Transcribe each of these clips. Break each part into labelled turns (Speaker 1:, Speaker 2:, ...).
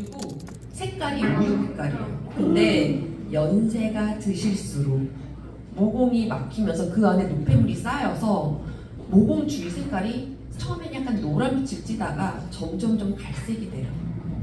Speaker 1: 그리고 색깔이 우유 색깔이에요. 근데 연세가 드실수록 모공이 막히면서 그 안에 노폐물이 쌓여서 모공 주위 색깔이 처음엔 약간 노란빛을 찌다가 점점 좀 갈색이 돼요.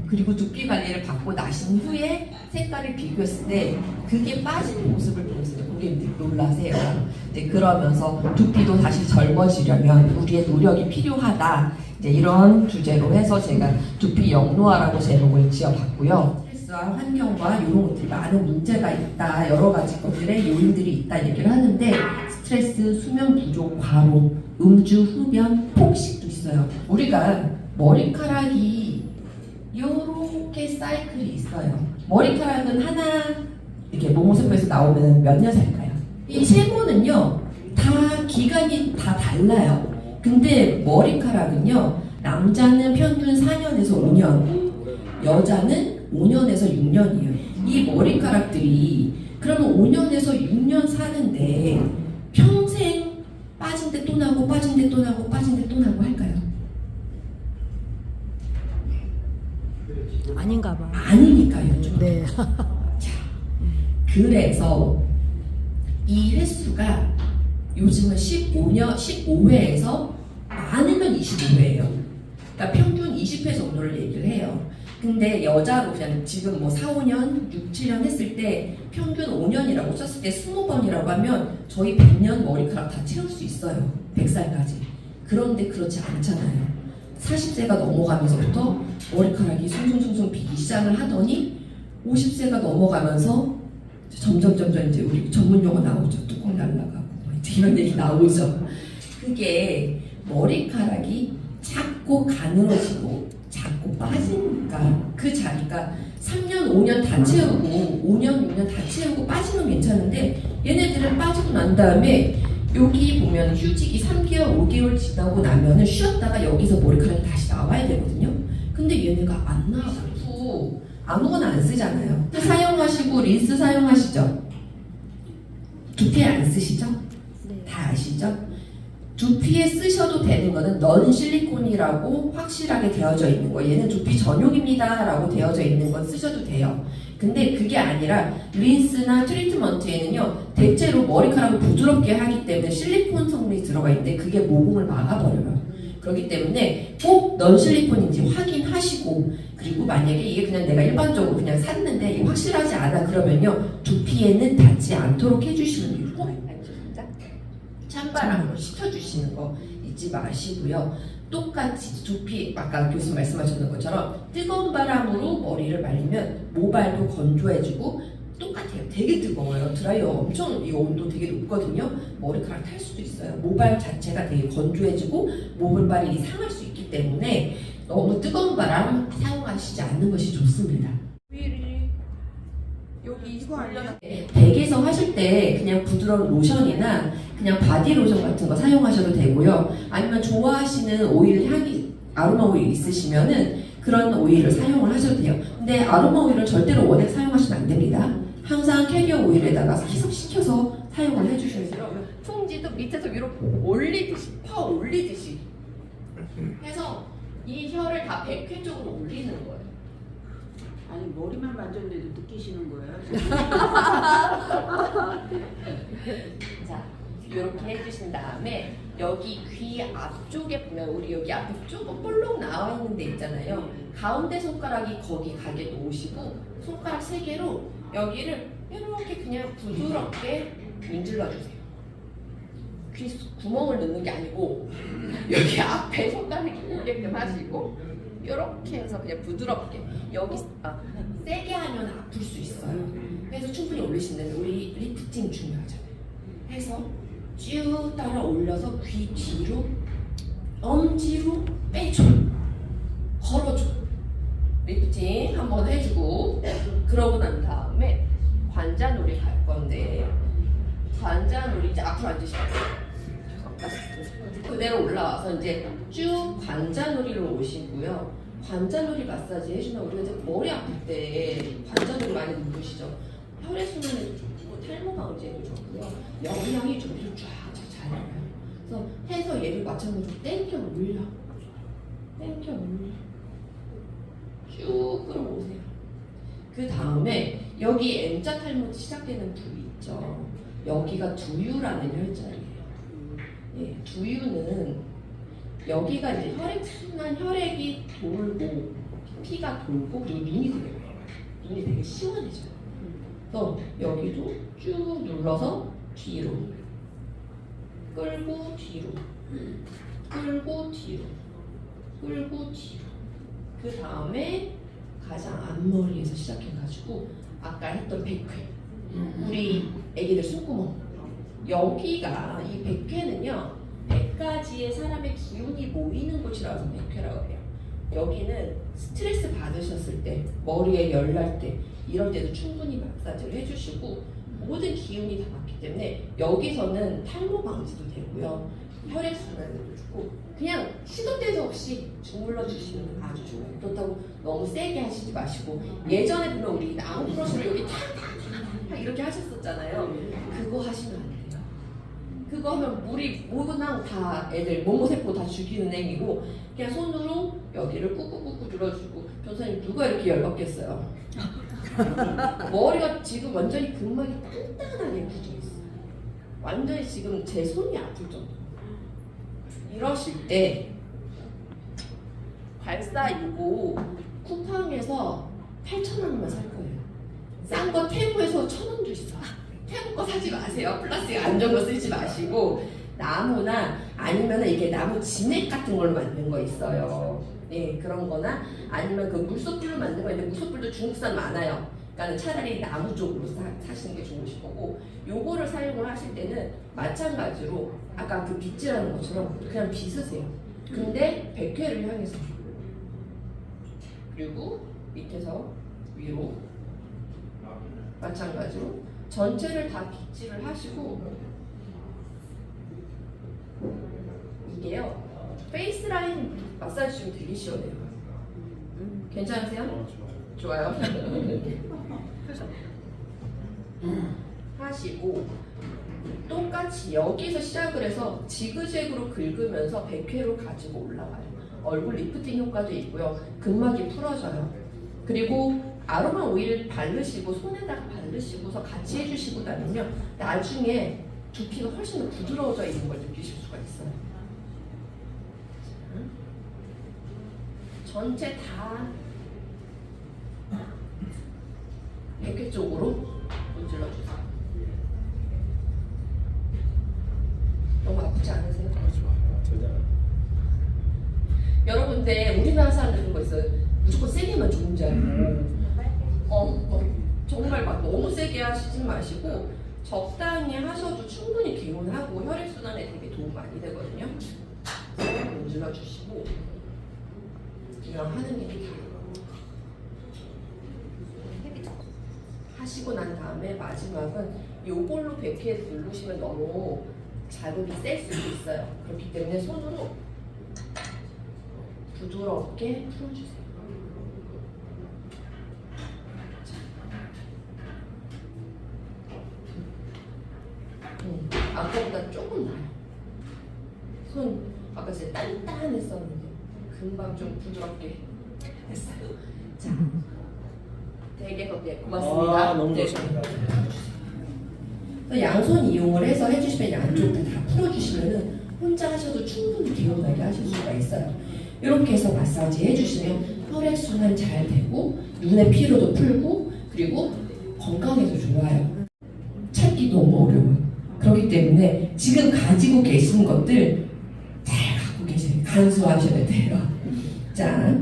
Speaker 1: 그리고 두피 관리를 받고 나신 후에 색깔을 비교했을 때 그게 빠지는 모습을 보면서 고객님들이 놀라세요. 이제 그러면서 두피도 다시 젊어지려면 우리의 노력이 필요하다. 이제 이런 주제로 해서 제가 두피 영노화라고 제목을 지어봤고요. 스트레스와 환경과 이런 것들이 많은 문제가 있다. 여러 가지 것들의 요인들이 있다 얘기를 하는데 스트레스, 수면 부족, 과로, 음주, 흡연, 폭식도 있어요. 우리가 머리카락이 요렇게 사이클이 있어요. 머리카락은 하나 이렇게 모모세포에서 나오면 몇 년 살까요? 이 세모는요 다 기간이 다 달라요. 근데 머리카락은요 남자는 평균 4년에서 5년, 여자는 5년에서 6년이에요. 이 머리카락들이 그러면 5년에서 6년 사는데 평생 빠진 데 또 나고 빠진 데 또 나고 빠진 데 또 나고 할까요?
Speaker 2: 아닌가 봐.
Speaker 1: 아니니까요. 좀.
Speaker 2: 네.
Speaker 1: 그래서 이 횟수가 요즘은 15년, 15회에서 많으면 25회예요. 그러니까 평균 20회 정도를 얘기를 해요. 근데 여자로 그냥 지금 뭐 4, 5년, 6, 7년 했을 때 평균 5년이라고 썼을 때 20번이라고 하면 저희 100년 머리카락 다 채울 수 있어요. 100살까지. 그런데 그렇지 않잖아요. 40세가 넘어가면서부터 머리카락이 숭숭숭숭 비기 시작을 하더니 50세가 넘어가면서 점점 점점 이제 우리 전문 용어 나오죠. 뚜껑 날라가고 뭐 이런 얘기 나오죠. 그게 머리카락이 자꾸 가늘어지고 자꾸 빠지니까 그 자리가 3년, 5년 다 채우고 5년, 6년 다 채우고 빠지면 괜찮은데 얘네들은 빠지고 난 다음에 여기 보면 휴직이 3개월, 5개월 지나고 나면은 쉬었다가 여기서 머리카락이 다시 나와야 되거든요. 근데 얘네가 안 나와서 아무거나 안 쓰잖아요. 사용하시고 린스 사용하시죠? 두피에 안 쓰시죠?
Speaker 2: 네.
Speaker 1: 다 아시죠? 두피에 쓰셔도 되는 거는 넌 실리콘이라고 확실하게 되어져 있는 거. 얘는 두피 전용입니다 라고 되어져 있는 건 쓰셔도 돼요. 근데 그게 아니라 린스나 트리트먼트에는요 대체로 머리카락을 부드럽게 하기 때문에 실리콘 성분이 들어가 있는데 그게 모공을 막아버려요. 그렇기 때문에 꼭 넌 실리콘인지 확인하시고 그리고 만약에 이게 그냥 내가 일반적으로 그냥 샀는데 확실하지 않아 그러면요 두피에는 닿지 않도록 해주시면. 찬바람으로 식혀주시는 거 잊지 마시고요. 똑같이 두피 아까 교수님 말씀하셨는 것처럼 뜨거운 바람으로 머리를 말리면 모발도 건조해지고 똑같아요. 되게 뜨거워요. 드라이어 엄청 이 온도 되게 높거든요. 머리카락 탈 수도 있어요. 모발 자체가 되게 건조해지고 모발이 상할 수 있기 때문에 너무 뜨거운 바람 사용하시지 않는 것이 좋습니다. 여기
Speaker 2: 이거 아니야?
Speaker 1: 댁에서 하실 때 그냥 부드러운 로션이나 그냥 바디 로션 같은 거 사용하셔도 되고요. 아니면 좋아하시는 오일 향이 아로마 오일 있으시면은 그런 오일을 사용을 하셔도 돼요. 근데 아로마 오일을 절대로 원액 사용하시면 안 됩니다. 항상 캐리어 오일에다가 희석시켜서 사용을 해주셔야 돼요. 풍지도 밑에서 위로 올리듯이 퍼 올리듯이 해서 이 혀를 다 100회 쪽으로 올리는 거예요.
Speaker 3: 아니 머리만 만졌는데도 느끼시는 거예요?
Speaker 1: 자, 이렇게 해주신 다음에 여기 귀 앞쪽에 보면 우리 여기 앞에 조금 볼록 나와 있는 데 있잖아요. 가운데 손가락이 거기 가게 놓으시고 손가락 세 개로 여기를 이렇게 그냥 부드럽게 문질러 주세요. 귀 구멍을 넣는 게 아니고 여기 앞에 손가락이 오게끔 하시고 이렇게 해서 그냥 부드럽게 여기 아, 세게 하면 아플 수 있어요. 그래서 충분히 올리시는 우리 리프팅 중요하잖아요. 해서 쭉 따라 올려서 귀 뒤로 엄지로 빼줘. 걸어줘. 리프팅 한번 해주고 그러고 난 다음에 관자놀이 갈 건데 관자놀이 이제 앞으로 앉으시면 그대로 올라와서 이제 쭉 관자놀이로 오시고요. 관자놀이 마사지 해주면 우리가 이제 머리 아플 때 관자놀이 많이 누르시죠? 혈액순환이 좋고 탈모 방지에도 좋고요. 영양이 좀쫙쫙 잘 나와요. 그래서 해서 얘를 마찬가지로 땡겨 올려. 땡겨 올려. 쭉 끌어오세요. 그 다음에 여기 M자 탈모 시작되는 부위 있죠. 여기가 두유라는 혈자리 예, 두유는 여기가 이제 혈액 순환 혈액이 돌고 피가 돌고 눈이 되게 많아요. 눈이 되게 시원해져요. 그래서 여기도 쭉 눌러서 뒤로 끌고 뒤로 끌고 뒤로 끌고 뒤로 그 다음에 가장 앞머리에서 시작해가지고 아까 했던 백회 우리 애기들 숨구멍 여기가 이 백회는요 100가지의 사람의 기운이 모이는 곳이라서 백회라고 해요. 여기는 스트레스 받으셨을 때 머리에 열 날 때 이럴 때도 충분히 마사지를 해주시고 모든 기운이 다 맞기 때문에 여기서는 탈모 방지도 되고요. 혈액순환도 좋고 그냥 시도 때도 없이 주물러 주시면 아주 좋아요. 그렇다고 너무 세게 하시지 마시고 예전에 보면 우리 나무 크로스를 여기 탁탁탁 이렇게 하셨었잖아요. 그거 하시면 그거 하면 물이 모근랑 다 애들 몸모세포 다 죽이는 행위고 그냥 손으로 여기를 꾹꾹꾹꾹 눌러주고 변호사님 누가 이렇게 열받겠어요 머리가 지금 완전히 근막이 단단하게 굳어 있어요 완전히 지금 제 손이 아플 정도 이러실 때 발사 이거 쿠팡에서 8,000원만 살 거예요. 싼 거 테무에서 1,000원도 있어. 테무 거 사지 마세요. 플라스틱 안 좋은 거 쓰지 마시고 나무나 아니면 이게 나무 진액 같은 걸로 만든 거 있어요. 네 그런 거나 아니면 그 물소불로 만든 거 있는데 물소불도 중국산 많아요. 그러니까 차라리 나무 쪽으로 사, 사시는 게 좋으실 거고 요거를 사용을 하실 때는 마찬가지로 아까 그 빗질하는 것처럼 그냥 빗으세요. 근데 백회를 향해서 그리고 밑에서 위로 마찬가지로 전체를 다 빗질을 하시고 이게요 페이스 라인 마사지 좀 되게 시원해요. 괜찮으세요? 좋아요. 하시고 똑같이 여기서 시작을 해서 지그재그로 긁으면서 100회로 가지고 올라가요. 얼굴 리프팅 효과도 있고요. 근막이 풀어져요. 그리고 아로마 오일 바르시고 손에다가 바르시고서 같이 해주시고 나면요. 나중에 두피가 훨씬 더 부드러워져 있는 걸 느끼실 수가 있어요. 자, 전체 다 100회 쪽으로 문질러 주세요. 너무 아프지 않으세요? 여러분들 우리나라 사람들 그런 거 있어요. 무조건 세게만 좋은 줄 알고. 어, 어, 정말 막 너무 세게 하시지 마시고 적당히 하셔도 충분히 개운하고 혈액순환에 되게 도움 많이 되거든요. 문질러 주시고 그냥 하는 일이 다 하시고 난 다음에 마지막은 요걸로 100회 누르시면 너무 자극이 셀 수도 있어요. 그렇기 때문에 손으로 부드럽게 풀어주세요. 음, 아까보다 조금 나요. 손 아까 진짜 단단했었는데 금방 좀 부드럽게 했어요. 자, 되게 네, 고맙습니다.
Speaker 2: 아, 너무
Speaker 1: 네.
Speaker 2: 좋습니다.
Speaker 1: 양손 이용을 해서 해주시면 양쪽을 다 풀어주시면은 혼자 하셔도 충분히 개운하게 하실 수가 있어요. 이렇게 해서 마사지 해주시면 혈액순환 잘 되고 눈의 피로도 풀고 그리고 건강에도 좋아요. 찾기 너무 어려워요. 그렇기 때문에 지금 가지고 계신 것들. 간수하셔야 돼요. 자,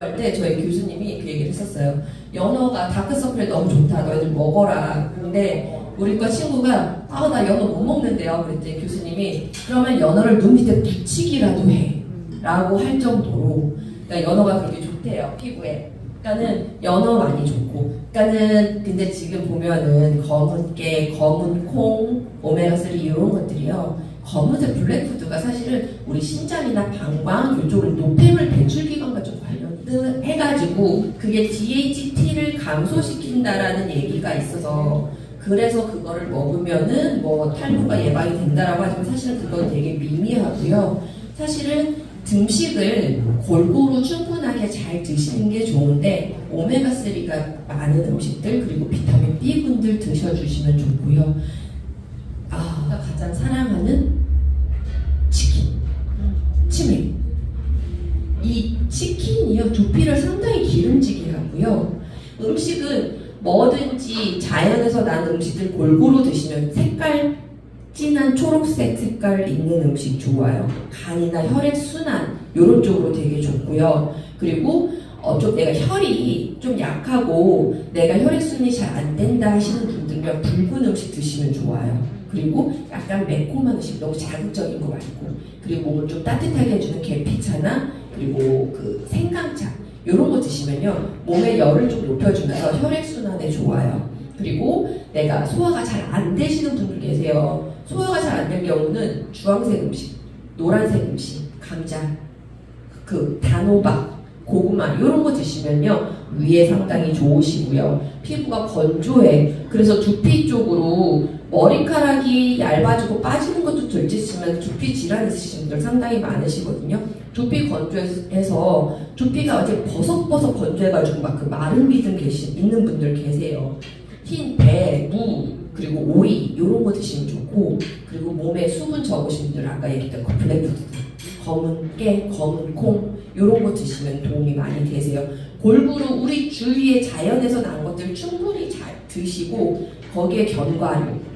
Speaker 1: 할때 저희 교수님이 그 얘기를 했었어요. 연어가 다크서클에 너무 좋다. 너희들 먹어라. 근데 우리 과 친구가 아 나 연어 못 먹는데요. 그랬더니 교수님이 그러면 연어를 눈 밑에 붙이기라도 해. 라고 할 정도로 그러니까 연어가 그렇게 좋대요. 피부에. 그러니까는 연어 많이 좋고 그러니까는 근데 지금 보면은 검은 깨, 검은 콩, 오메가3 이런 것들이요. 검은색 블랙푸드가 사실은 우리 신장이나 방광 이쪽을 노폐물 배출 기관과 좀 관련 해가지고 그게 DHT를 감소시킨다라는 얘기가 있어서 그래서 그거를 먹으면은 뭐 탈모가 예방이 된다라고 하지만 사실은 그건 되게 미미하고요. 사실은 등식을 골고루 충분하게 잘 드시는 게 좋은데 오메가3가 많은 음식들 그리고 비타민 B군들 드셔주시면 좋고요. 가장 사랑하는 치킨, 치맥. 이 치킨이요 두피를 상당히 기름지게 하고요. 음식은 뭐든지 자연에서 난 음식들 골고루 드시면 색깔 진한 초록색 색깔 있는 음식 좋아요. 간이나 혈액 순환 이런 쪽으로 되게 좋고요. 그리고 어, 좀 내가 혈이 좀 약하고 내가 혈액 순환이 잘 안 된다 하시는 분들은 붉은 음식 드시면 좋아요. 그리고 약간 매콤한 음식 너무 자극적인 거 말고 그리고 몸을 좀 따뜻하게 해주는 계피차나 그리고 그 생강차 이런 거 드시면요 몸의 열을 좀 높여주면서 혈액 순환에 좋아요. 그리고 내가 소화가 잘 안 되시는 분들 계세요. 소화가 잘 안 될 경우는 주황색 음식, 노란색 음식, 감자, 그 단호박, 고구마 이런 거 드시면요 위에 상당히 좋으시고요. 피부가 건조해. 그래서 두피 쪽으로 머리카락이 얇아지고 빠지는 것도 둘째치면 두피 질환 있으신 분들 상당히 많으시거든요. 두피 건조해서 두피가 어제 버석버석 건조해가지고 막 그 마른 비듬 계시 있는 분들 계세요. 흰 배, 무, 그리고 오이 이런 거 드시면 좋고 그리고 몸에 수분 적으신 분들 아까 얘기했던 그 블랙푸드, 검은 깨, 검은 콩 이런 거 드시면 도움이 많이 되세요. 골고루 우리 주위에 자연에서 난 것들 충분히 잘 드시고 거기에 견과류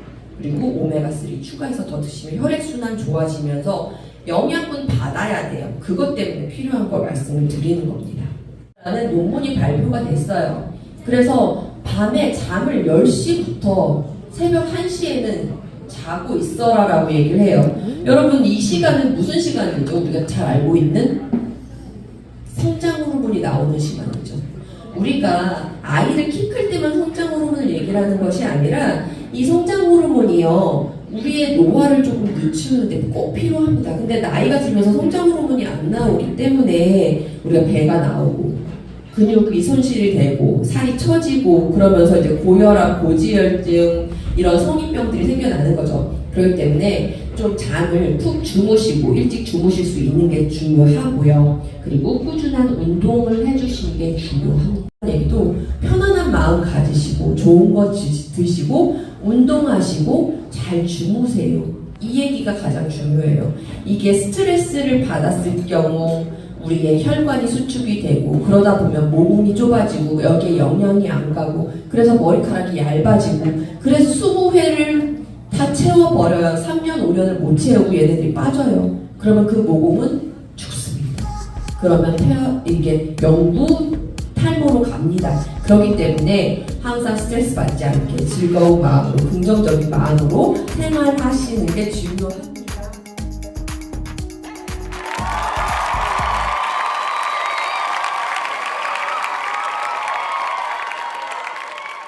Speaker 1: 그리고 오메가3 추가해서 더 드시면 혈액순환 좋아지면서 영양분 받아야 돼요. 그것 때문에 필요한 걸 말씀을 드리는 겁니다. 나는 논문이 발표가 됐어요. 그래서 밤에 잠을 10시부터 새벽 1시에는 자고 있어라 라고 얘기를 해요. 여러분 이 시간은 무슨 시간이죠? 우리가 잘 알고 있는 성장 호르몬이 나오는 시간이죠. 우리가 아이들 키클 때만 성장 호르몬을 얘기를 하는 것이 아니라 이 성장 호르몬이요 우리의 노화를 조금 늦추는데 꼭 필요합니다. 근데 나이가 들면서 성장 호르몬이 안 나오기 때문에 우리가 배가 나오고 근육이 손실이 되고 살이 처지고 그러면서 이제 고혈압, 고지혈증 이런 성인병들이 생겨나는 거죠. 그렇기 때문에 좀 잠을 푹 주무시고 일찍 주무실 수 있는 게 중요하고요. 그리고 꾸준한 운동을 해주시는 게 중요합니다. 얘기도 편안한 마음 가지시고 좋은 거 지- 드시고 운동하시고 잘 주무세요. 이 얘기가 가장 중요해요. 이게 스트레스를 받았을 경우 우리의 혈관이 수축이 되고 그러다 보면 모공이 좁아지고 여기에 영양이 안 가고 그래서 머리카락이 얇아지고 그래서 20회를 다 채워버려요. 3년, 5년을 못 채우고 얘네들이 빠져요. 그러면 그 모공은 죽습니다. 그러면 태어, 이게 영구 탈모로 갑니다. 그렇기 때문에 항상 스트레스 받지 않게 즐거운 마음으로 긍정적인 마음으로 생활하시는 게 중요합니다.